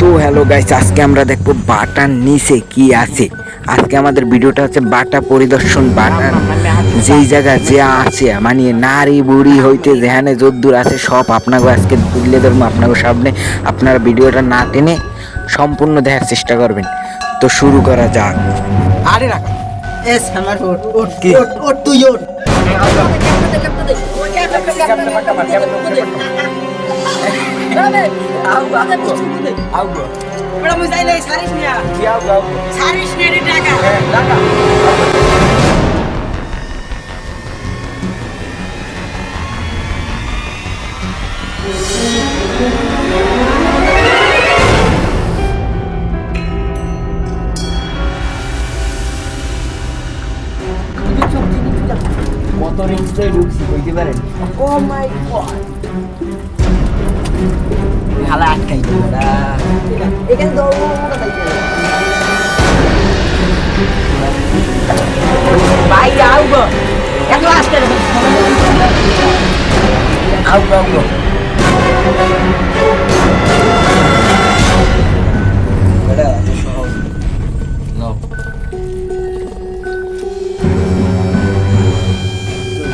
তো hello guys আজকে আমরা দেখব বাটার নিচে কি আছে আজকে আমাদের ভিডিওটা হচ্ছে বাটা পরিদর্শন বাটার যেই জায়গা যে আছে মানে নারী বুড়ি হইতে যেখানে যদ্দূর আছে সব আপনাকে আজকে তুলে ধরবো আপনাকে সামনে আপনারা ভিডিওটা না টেনে সম্পূর্ণ দেখার চেষ্টা করবেন তো শুরু করা যাক আরে রাখা এস আমার ওট ওট কি? ওট ওট তুই ওট বড় মুই যাই নাই সারিস নিয়া? সারিস নিয়া রে টাকা। কত রিক্সে ঢুকছি বলতে পারেন? Oh my god. হালা আটকাই এখানে যাইতে ভাই আউ গো এত আসতে আউ আউ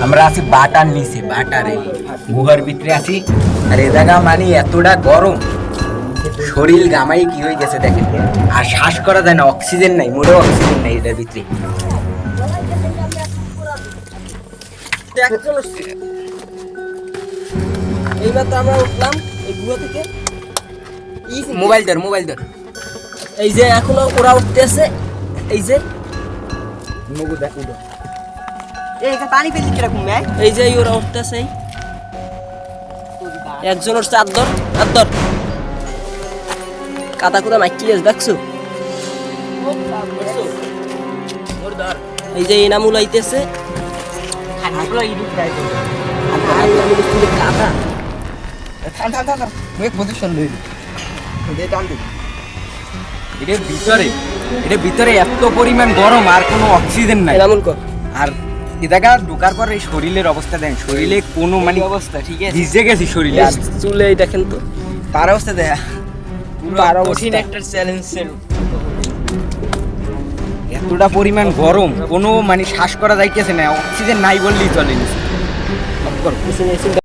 আমরা আছি বাটার নিচে বাটার। গুহার ভিতরে আছি। আর এ জায়গা মানে এতটা গরম। শরীর গামাই কি হয়ে গেছে দেখেন। আর শ্বাস করা যায় না অক্সিজেন নাই মোটেও অক্সিজেন নাই এটার ভিতরে। এইবার তো আমরা উঠলাম এই গুয়া থেকে। মোবাইল ধর মোবাইল ধর। এই যে এখনও ওরা উঠতেছে এই যে। পানি পেলি কীরকম এই যে ওরা উঠতেছে। একজন ওর চার দর চার দর কাদা কুদা মাইকি আছে দেখছ? এই যে এনামুল আইতেছে কাদা এটার ভিতরে এটার ভিতরে এত পরিমাণ গরম আর কোনো অক্সিজেন নাই। আর এ জায়গা ঢোকার পর এই শরীরের অবস্থা দেখেন শরীরে কোনো মানে অবস্থা ঠিক আছে। ভিজে গেছি শরীরে চুলে দেখেন তো। তার অবস্থা দেখা তার কঠিন একটা চ্যালেঞ্জের এতটা পরিমাণ গরম কোনো মানে শ্বাস করা যাইতেছে না অক্সিজেন নাই বললেই চলে